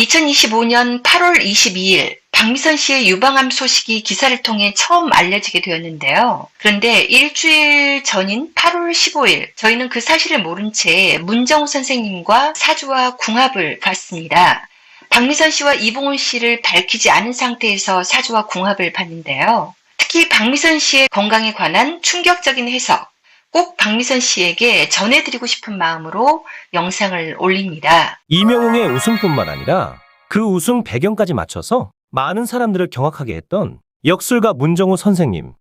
2025년 8월 22일 박미선 씨의 유방암 소식이 기사를 통해 처음 알려지게 되었는데요. 그런데 일주일 전인 8월 15일 저희는 그 사실을 모른 채 문정우 선생님과 사주와 궁합을 봤습니다. 박미선 씨와 이봉훈 씨를 밝히지 않은 상태에서 사주와 궁합을 봤는데요. 특히 박미선 씨의 건강에 관한 충격적인 해석, 꼭 박미선 씨에게 전해드리고 싶은 마음으로 영상을 올립니다. 이명웅의 우승뿐만 아니라 그 우승 배경까지 맞춰서 많은 사람들을 경악하게 했던 역술가 문정우 선생님.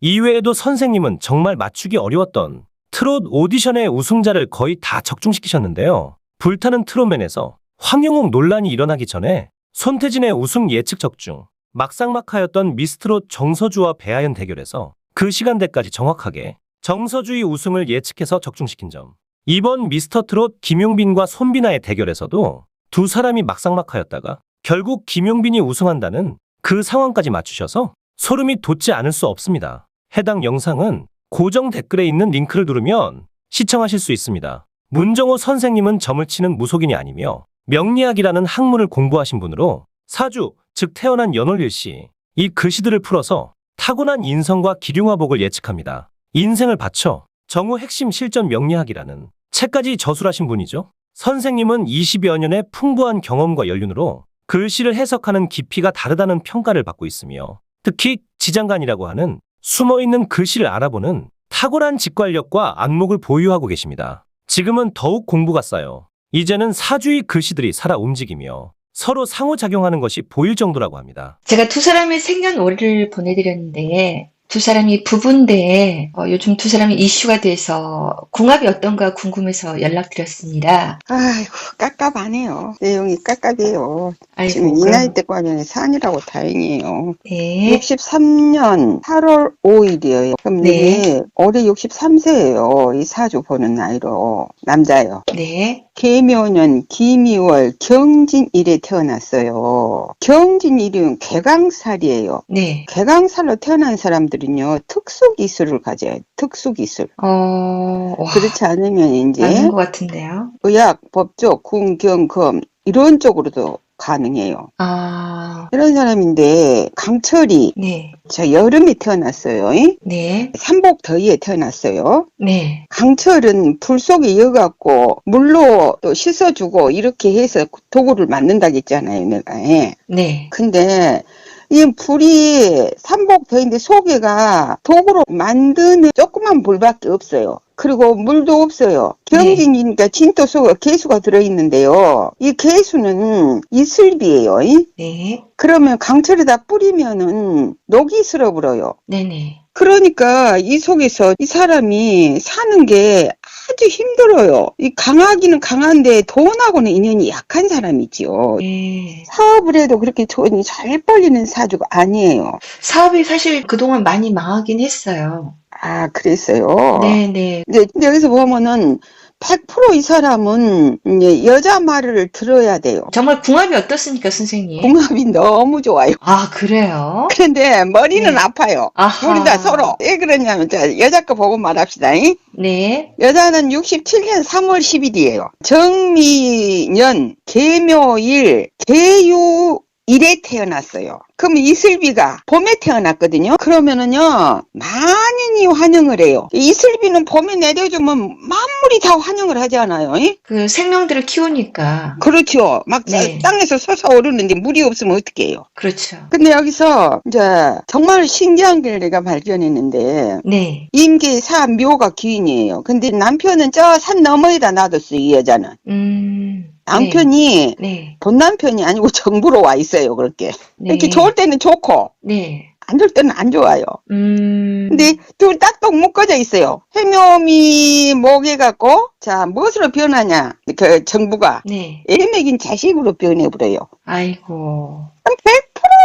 이외에도 선생님은 정말 맞추기 어려웠던 트롯 오디션의 우승자를 거의 다 적중시키셨는데요. 불타는 트롯맨에서 황영욱 논란이 일어나기 전에 손태진의 우승 예측 적중, 막상막하였던 미스트롯 정서주와 배아연 대결에서 그 시간대까지 정확하게 정서주의 우승을 예측해서 적중시킨 점. 이번 미스터 트롯 김용빈과 손비나의 대결에서도 두 사람이 막상막하였다가 결국 김용빈이 우승한다는 그 상황까지 맞추셔서 소름이 돋지 않을 수 없습니다. 해당 영상은 고정 댓글에 있는 링크를 누르면 시청하실 수 있습니다. 문정호 선생님은 점을 치는 무속인이 아니며 명리학이라는 학문을 공부하신 분으로 사주, 즉 태어난 연월일시, 이 글씨들을 풀어서 타고난 인성과 기륭화복을 예측합니다. 인생을 바쳐 정우 핵심 실전 명리학이라는 책까지 저술하신 분이죠. 선생님은 20여 년의 풍부한 경험과 연륜으로 글씨를 해석하는 깊이가 다르다는 평가를 받고 있으며 특히 지장간이라고 하는 숨어있는 글씨를 알아보는 탁월한 직관력과 안목을 보유하고 계십니다. 지금은 더욱 공부가 쌓여 이제는 사주의 글씨들이 살아 움직이며 서로 상호작용하는 것이 보일 정도라고 합니다. 제가 두 사람의 생년월일을 보내드렸는데 두 사람이 부부인데 어, 요즘 두 사람이 이슈가 돼서 궁합이 어떤가 궁금해서 연락드렸습니다. 아이고, 깝깝하네요. 내용이 깝깝해요. 지금 아이고, 이 그럼- 나이 때까지는 산이라고 다행이에요. 네. 63년 8월 5일이에요. 그럼 네. 올해 63세예요. 이 사주 보는 나이로. 남자예요. 네. 계묘년 김이월 경진일에 태어났어요. 경진일은 개강살이에요. 네. 개강살로 태어난 사람들은요, 특수 기술을 가져요. 특수 기술. 어, 와, 그렇지 않으면 이제 맞는 것 같은데요. 의학, 법조, 궁, 경, 검 이런 쪽으로도 가능해요. 아, 이런 사람인데 강철이 네. 저 여름에 태어났어요. 이? 네. 삼복 더위에 태어났어요. 네. 강철은 불 속에 이어갖고 물로 또 씻어주고 이렇게 해서 도구를 만든다겠잖아요, 내가. 예. 네. 근데 이 불이 삼복 더위인데 속에가 도구로 만드는 조그만 불밖에 없어요. 그리고 물도 없어요. 경진이니까 진토 속에 개수가 들어있는데요. 이 개수는 이슬비예요. 이? 네. 그러면 강철에다 뿌리면은 녹이 슬어버려요. 네네. 그러니까 이 속에서 이 사람이 사는 게 아주 힘들어요. 이 강하기는 강한데 돈하고는 인연이 약한 사람이지요. 네. 사업을 해도 그렇게 돈이 잘 벌리는 사주가 아니에요. 사업이 사실 그동안 많이 망하긴 했어요. 아, 그랬어요. 네네. 근데 여기서 보면은 100%이 사람은 이제 여자 말을 들어야 돼요. 정말 궁합이 어떻습니까, 선생님? 궁합이 너무 좋아요. 아, 그래요? 그런데 머리는 네. 아파요. 아하. 우리 다 서로. 왜 그러냐면, 자, 여자 거 보고 말합시다. 잉? 네. 여자는 67년 3월 10일이에요. 정미년, 개묘일, 개유 일에 태어났어요. 그럼 이슬비가 봄에 태어났거든요. 그러면은요, 많이 환영을 해요. 이슬비는 봄에 내려주면 만물이 다 환영을 하잖아요. 잉? 그 생명들을 키우니까. 그렇죠. 막 네. 땅에서 솟아오르는데 물이 없으면 어떡해요. 그렇죠. 근데 여기서 이제 정말 신기한 걸 내가 발견했는데 네. 임계 사 묘가 귀인이에요. 근데 남편은 저 산 너머에다 놔뒀어요, 이 여자는. 음. 남편이 네. 본 남편이 아니고 정부로 와 있어요, 그렇게. 네. 이렇게 좋을 때는 좋고, 네. 안 좋을 때는 안 좋아요. 음. 근데 둘 딱딱 묶어져 있어요. 해묘미 목해갖고, 자, 무엇으로 변하냐, 그 정부가. 네. 애 먹인 자식으로 변해버려요. 아이고. 100%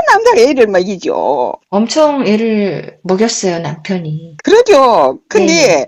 남자가 애를 먹이죠. 엄청 애를 먹였어요, 남편이. 그러죠. 근데 네.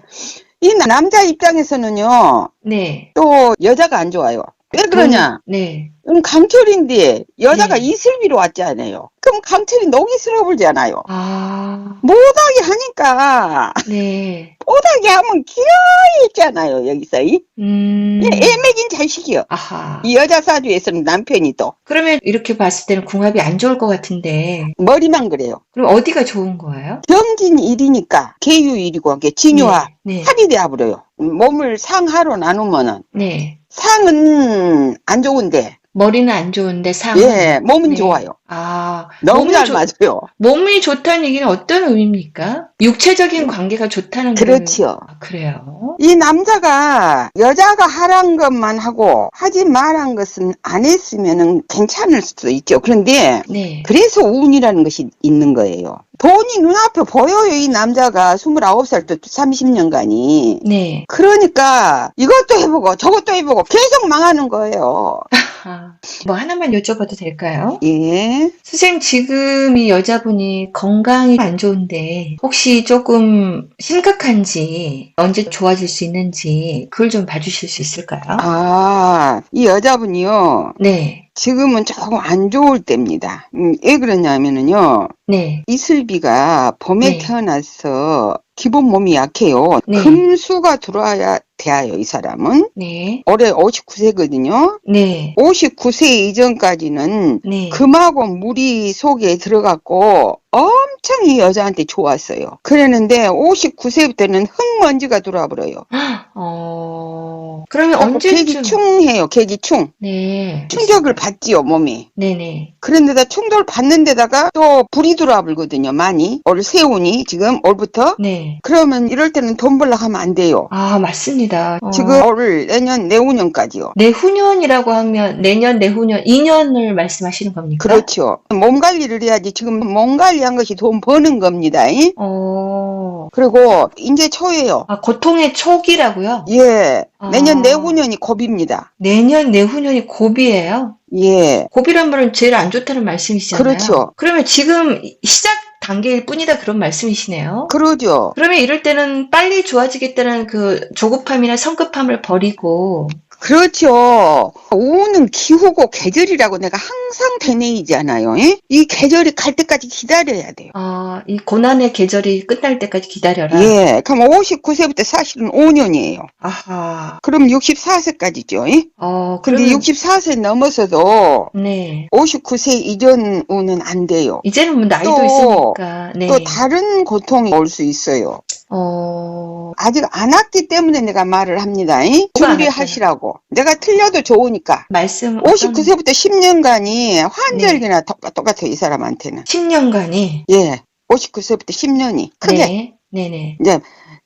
이 남자 입장에서는요, 네. 또 여자가 안 좋아요. 왜 그러냐? 네. 그럼 강철인데 여자가 네. 이슬비로 왔잖아요. 그럼 강철이 녹이스러울잖아요. 아, 못하게 하니까 네. 못하게 하면 기어이 있잖아요. 여기서 이 음. 이 애매진 자식이요. 아하. 이 여자 사주에서는 남편이 또 그러면 이렇게 봤을 때는 궁합이 안 좋을 것 같은데, 머리만 그래요. 그럼 어디가 좋은 거예요? 경진 일이니까 개유 일이고 이게 진유와 네. 합이 돼야 버려요. 몸을 상하로 나누면은 네. 상은 안 좋은데 머리는 안 좋은데 상. 예 몸은 네. 좋아요. 아, 너무 몸이 잘 좋- 맞아요. 몸이 좋다는 얘기는 어떤 의미입니까? 육체적인 관계가 좋다는 그렇지요. 그- 아, 그래요. 이 남자가 여자가 하란 것만 하고 하지 말한 것은 안 했으면은 괜찮을 수도 있죠. 그런데 네. 그래서 운이라는 것이 있는 거예요. 돈이 눈앞에 보여요, 이 남자가 29살 때 30년간이. 네. 그러니까 이것도 해보고 저것도 해보고 계속 망하는 거예요. 아, 뭐 하나만 여쭤봐도 될까요? 예. 선생님, 지금 이 여자분이 건강이 안 좋은데, 혹시 조금 심각한지, 언제 좋아질 수 있는지, 그걸 좀 봐주실 수 있을까요? 아, 이 여자분이요. 네. 지금은 조금 안 좋을 때입니다. 음, 왜 그러냐면은요. 네. 이슬비가 봄에 네. 태어나서 기본 몸이 약해요. 네. 금수가 들어와야 돼요, 이 사람은. 네. 올해 59세거든요. 네. 59세 이전까지는 네. 금하고 물이 속에 들어갔고 엄청 이 여자한테 좋았어요. 그랬는데 59세부터는 흙먼지가 들어와 버려요. 어, 그러면 언제쯤? 계기충해요, 계기충. 네. 충격을 받지요, 몸이. 네네. 그런데다 충돌 받는 데다가 또 불이 들어와 버거든요, 많이. 올 세운이 지금 올부터. 네. 그러면 이럴 때는 돈 벌러 하면 안 돼요. 아, 맞습니다. 어, 지금 올 내년 내후년까지요. 내후년이라고 하면 내년, 내후년, 2년을 말씀하시는 겁니까? 그렇죠. 몸 관리를 해야지 지금 몸 관리한 것이 돈 버는 겁니다. 잉? 어, 그리고 이제 초예요. 아, 고통의 초기라고요? 예. 아. 내년 내후년이 고비입니다. 내년, 내후년이 고비예요? 예. 고비란 말은 제일 안 좋다는 말씀이시잖아요. 그렇죠. 그러면 지금 시작 단계일 뿐이다 그런 말씀이시네요. 그러죠. 그러면 이럴 때는 빨리 좋아지겠다는 그 조급함이나 성급함을 버리고 그렇죠. 오는 기후고 계절이라고 내가 항상 되뇌이잖아요. 예? 이 계절이 갈 때까지 기다려야 돼요. 어, 이 고난의 계절이 끝날 때까지 기다려라. 예. 그럼 59세부터 사실은 5년이에요. 아하. 그럼 64세까지죠. 예? 어, 근데 그러면 64세 넘어서도 네. 59세 이전 우는 안 돼요. 이제는 뭐 나이도 또, 있으니까. 네. 또 다른 고통이 올 수 있어요. 어, 아직 안 왔기 때문에 내가 말을 합니다. 잉? 뭐가 안 준비하시라고. 내가 틀려도 좋으니까. 말씀 어떤 59세부터 10년간이 환절기나 똑같, 똑같아요, 이 사람한테는. 10년간이 예. 59세부터 10년이. 크게. 네. 네네. 이제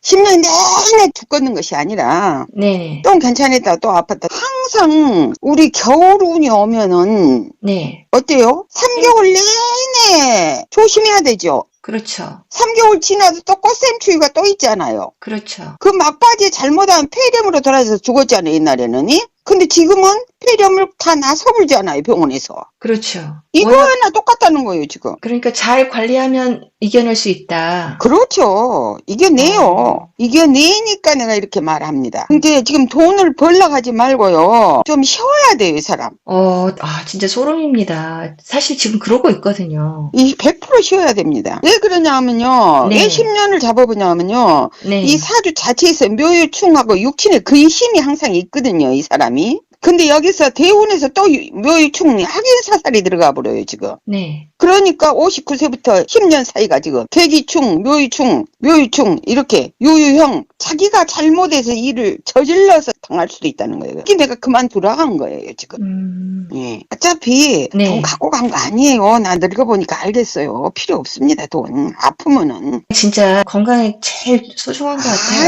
10년 내내 죽겠는 것이 아니라 네네. 또 괜찮았다 또 아팠다. 항상 우리 겨울 운이 오면은 네. 어때요? 3개월 내내 조심해야 되죠. 그렇죠. 3개월 지나도 또 꽃샘추위가 또 있잖아요. 그렇죠. 그 막바지에 잘못하면 폐렴으로 돌아서 죽었잖아요, 옛날에는. 이? 근데 지금은 폐렴을 다 나서불잖아요, 병원에서. 그렇죠. 이거나 똑같다는 거예요, 지금. 그러니까 잘 관리하면 이겨낼 수 있다. 그렇죠. 이겨내요. 어. 이겨내니까 내가 이렇게 말합니다. 근데 지금 돈을 벌러 가지 말고요. 좀 쉬어야 돼요, 이 사람. 어, 아, 진짜 소름입니다. 사실 지금 그러고 있거든요. 이 100% 쉬어야 됩니다. 왜 그러냐면요. 네. 왜 10년을 잡아보냐면요. 네. 이 사주 자체에서 묘유충하고 육친의 근심이 항상 있거든요, 이 사람이. 근데 여기서 대운에서 또 유- 묘유충 학인사살이 들어가 버려요, 지금. 네. 그러니까 59세부터 10년 사이가 지금 계기충, 묘유충, 묘유충 이렇게 유유형 자기가 잘못해서 일을 저질러서 당할 수도 있다는 거예요. 그게 내가 그만두라 한 거예요, 지금. 음, 예. 어차피 네. 돈 갖고 간 거 아니에요. 나 늙어보니까 알겠어요. 필요 없습니다, 돈. 아프면은. 진짜 건강이 제일 소중한 것 같아요.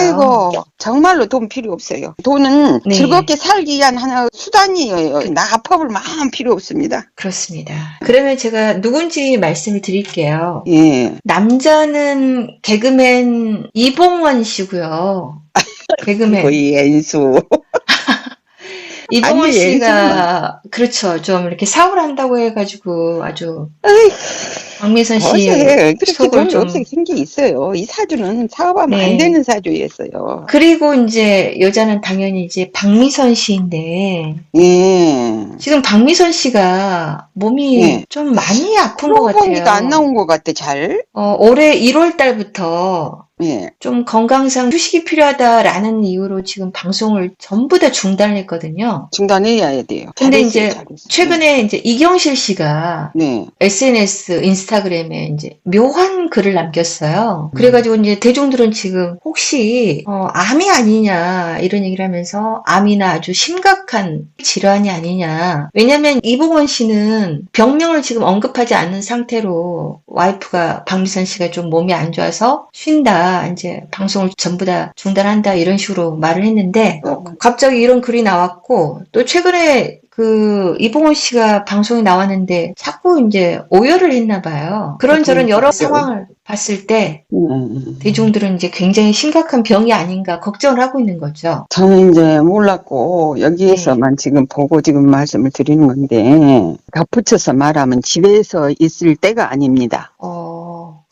아이고, 정말로 돈 필요 없어요. 돈은 네. 즐겁게 살기 위한 하나 수단이에요. 나 아파볼 마음 필요 없습니다. 그렇습니다. 그러면 제가 누군지 말씀을 드릴게요. 예. 남자는 개그맨 이봉원 씨고요. 개그맨 거의 엔수. 이봉원 아니, 씨가 그렇죠. 좀 이렇게 사업을 한다고 해가지고 아주 아이, 박미선 씨 어제 그렇게 좀 없게 생겨 있어요. 이 사주는 사업하면 네. 안 되는 사주였어요. 그리고 이제 여자는 당연히 이제 박미선 씨인데 예. 지금 박미선 씨가 몸이 네. 좀 많이 아픈 것 같아요. 보니까 안 나온 것 같아, 잘. 어, 올해 1월 달부터 예. 좀 건강상 휴식이 필요하다라는 이유로 지금 방송을 전부 다 중단했거든요. 중단해야 돼요. 근데 이제 잘했어요. 최근에 이제 이경실 씨가 네. SNS, 인스타 그램에 이제 묘한 글을 남겼어요. 그래가지고 이제 대중들은 지금 혹시 어, 암이 아니냐 이런 얘기를 하면서 암이나 아주 심각한 질환이 아니냐. 왜냐면 이봉원 씨는 병명을 지금 언급하지 않는 상태로 와이프가 박미선 씨가 좀 몸이 안 좋아서 쉰다. 이제 방송을 전부 다 중단한다 이런 식으로 말을 했는데 어, 갑자기 이런 글이 나왔고 또 최근에 그 이봉원 씨가 방송에 나왔는데 자꾸 이제 오열을 했나 봐요. 그런저런 여러. 상황을 봤을 때 음. 대중들은 이제 굉장히 심각한 병이 아닌가 걱정을 하고 있는 거죠. 저는 이제 몰랐고 여기에서만 지금 보고 지금 말씀을 드리는 건데 덧붙여서 말하면 집에서 있을 때가 아닙니다. 어,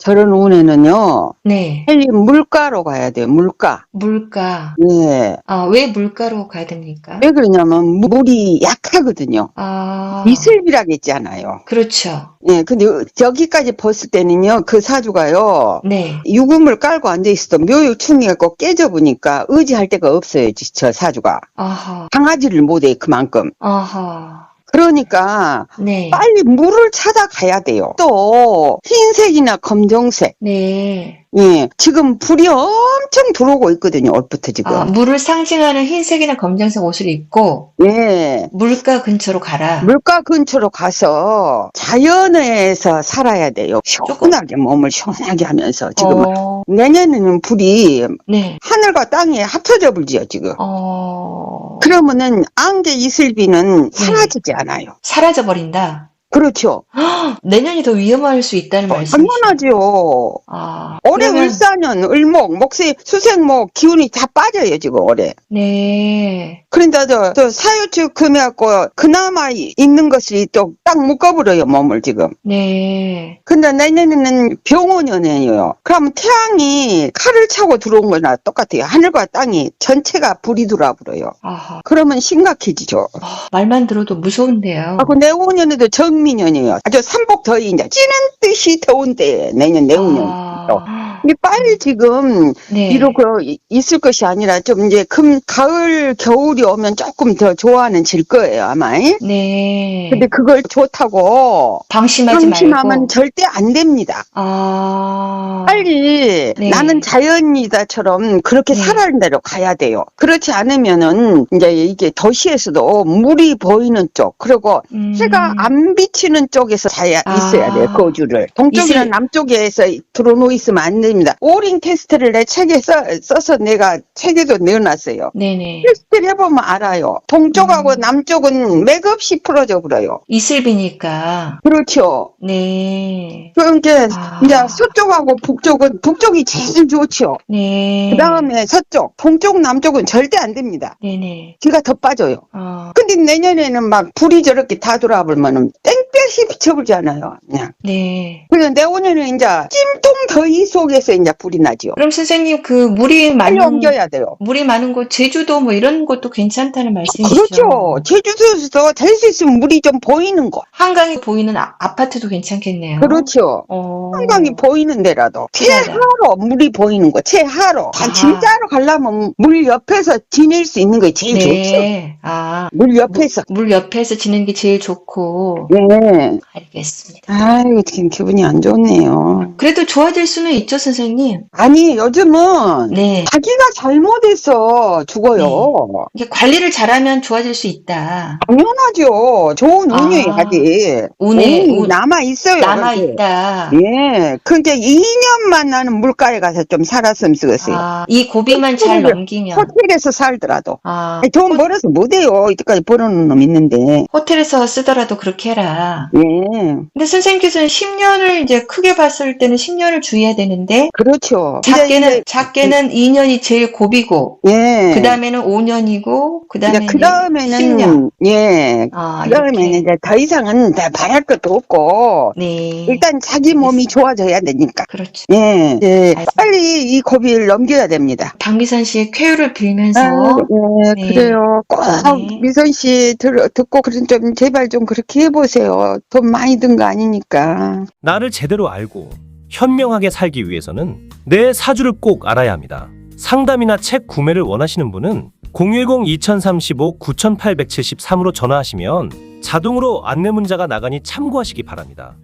저런 운에는요 네. 헬리 물가로 가야 돼요. 물가. 물가. 예. 아, 왜 물가로 가야 됩니까? 왜 그러냐면 물이 약하거든요. 아, 미슬비라겠잖아요. 그렇죠. 예, 근데 저기까지 벗을 때는요, 그 사주가요, 네. 유금을 깔고 앉아있어도 묘유충해갖고 깨져보니까 의지할 데가 없어요, 지- 저 사주가. 아하, 강아지를 못해, 그만큼. 아하. 그러니까, 네. 빨리 물을 찾아가야 돼요. 또, 흰색이나 검정색. 네. 예, 지금 불이 엄청 들어오고 있거든요, 옷부터 지금. 아, 물을 상징하는 흰색이나 검정색 옷을 입고 예. 물가 근처로 가라. 물가 근처로 가서 자연에서 살아야 돼요. 시원하게 몸을 시원하게 하면서 지금 어, 내년에는 불이 네. 하늘과 땅이 합쳐져 불지요 지금. 어, 그러면은 안개 이슬비는 사라지지 않아요. 사라져 버린다. 그렇죠. 내년이 더 위험할 수 있다는 말씀이시죠? 당연하죠. 아, 올해 그러면- 울산은 을목, 목세, 수생목 기운이 다 빠져요 지금 올해. 네. 그런데 저, 저 사유축 금해갖고 그나마 이- 있는 것이 또 딱 묶어버려요 몸을 지금. 네. 근데 내년에는 병원연애예요. 그러면 태양이 칼을 차고 들어온 거나 똑같아요. 하늘과 땅이 전체가 불이 들어와버려요. 아하. 그러면 심각해지죠. 아, 말만 들어도 무서운데요. 아, 그 내후년에도 정 민년이에요. 아주 삼복 더위 이제 찌는 듯이 더운 때 내년 내후년. 아, 이게 빨리 지금 네. 비록 그 이- 있을 것이 아니라 좀 이제 금 가을 겨울이 오면 조금 더 좋아하는 질 거예요 아마. 네. 근데 그걸 좋다고 방심하지 방심하면 말고. 절대 안 됩니다. 아. 빨리 네. 나는 자연이다처럼 그렇게 네. 살아는 대로 가야 돼요. 그렇지 않으면은 이제 이게 도시에서도 물이 보이는 쪽 그리고 음. 해가 안 비치는 쪽에서 자야 아. 있어야 돼요. 거주를 동쪽이나 이슬- 남쪽에서 들어놓 있으면 안 됩니다. 오링 테스트를 내 책에 써, 써서 내가 책에도 내어놨어요. 네네. 테스트를 해보면 알아요. 동쪽하고 음. 남쪽은 맥없이 풀어져 버려요. 이슬비니까. 그렇죠. 네. 그러니까 아. 이제 서쪽하고 북쪽은 북쪽이 제일 좋죠. 네. 그 다음에 서쪽, 동쪽, 남쪽은 절대 안 됩니다. 네네. 뒤가 더 빠져요. 어, 근데 내년에는 막 불이 저렇게 다 돌아보면은 땡 비쳐불잖아요. 그냥. 네. 그래서 내년에는 이제 찜통 더위 속에서 이제 불이 나죠. 그럼 선생님 그 물이 빨리 많은 옮겨야 돼요. 물이 많은 곳 제주도 뭐 이런 곳도 괜찮다는 말씀이시죠? 그렇죠. 제주도에서 될 수 있으면 물이 좀 보이는 곳. 한강이 보이는 아, 아파트도 괜찮겠네요. 그렇죠. 어. 한강이 보이는 데라도. 최하로 물이 보이는 곳, 최하로. 아하. 진짜로 가려면 물 옆에서 지낼 수 있는 게 제일 좋죠. 네. 아, 물 옆에서. 물 옆에서 지는 게 제일 좋고. 네. 알겠습니다. 아이고, 지금 기분이 안 좋네요. 그래도 좋아질 수는 있죠, 선생님. 아니, 요즘은 네. 자기가 잘못해서 죽어요. 이게 관리를 잘하면 좋아질 수 있다. 당연하죠. 좋은 아. 운이야지. 운에, 운. 남아 있어요. 남아 있다. 예. 근데 2년만 나는 물가에 가서 좀 살았으면 쓰겠어요. 아, 이 고비만 잘 넘기면. 호텔에서 살더라도. 아, 아니, 돈 벌어서 못해요. 이때까지 벌어놓은 놈 있는데. 호텔에서 쓰더라도 그렇게 해라. 예. 근데 선생님께서는 10년을 이제 크게 봤을 때는 10년을 주의해야 되는데 그렇죠. 작게는 작게는 2년이 제일 고비고 예. 그 다음에는 5년이고 그 다음에 그 10년. 다음에는 예. 아, 그 다음에는 이렇게. 이제 더 이상은 다 바랄 것도 없고 네. 일단 자기 몸이 좋아져야 되니까. 그렇죠. 예. 예. 알겠습니다. 빨리 이 고비를 넘겨야 됩니다. 박미선 씨의 쾌유를 빌면서 아, 예, 네. 그래요. 꼭 네. 미선 씨 들, 듣고 그런 좀 제발 좀 그렇게 해보세요. 돈 많이 든 거 아니니까. 나를 제대로 알고 현명하게 살기 위해서는 내 사주를 꼭 알아야 합니다. 상담이나 책 구매를 원하시는 분은 010-2035-9873으로 전화하시면 자동으로 안내 문자가 나가니 참고하시기 바랍니다.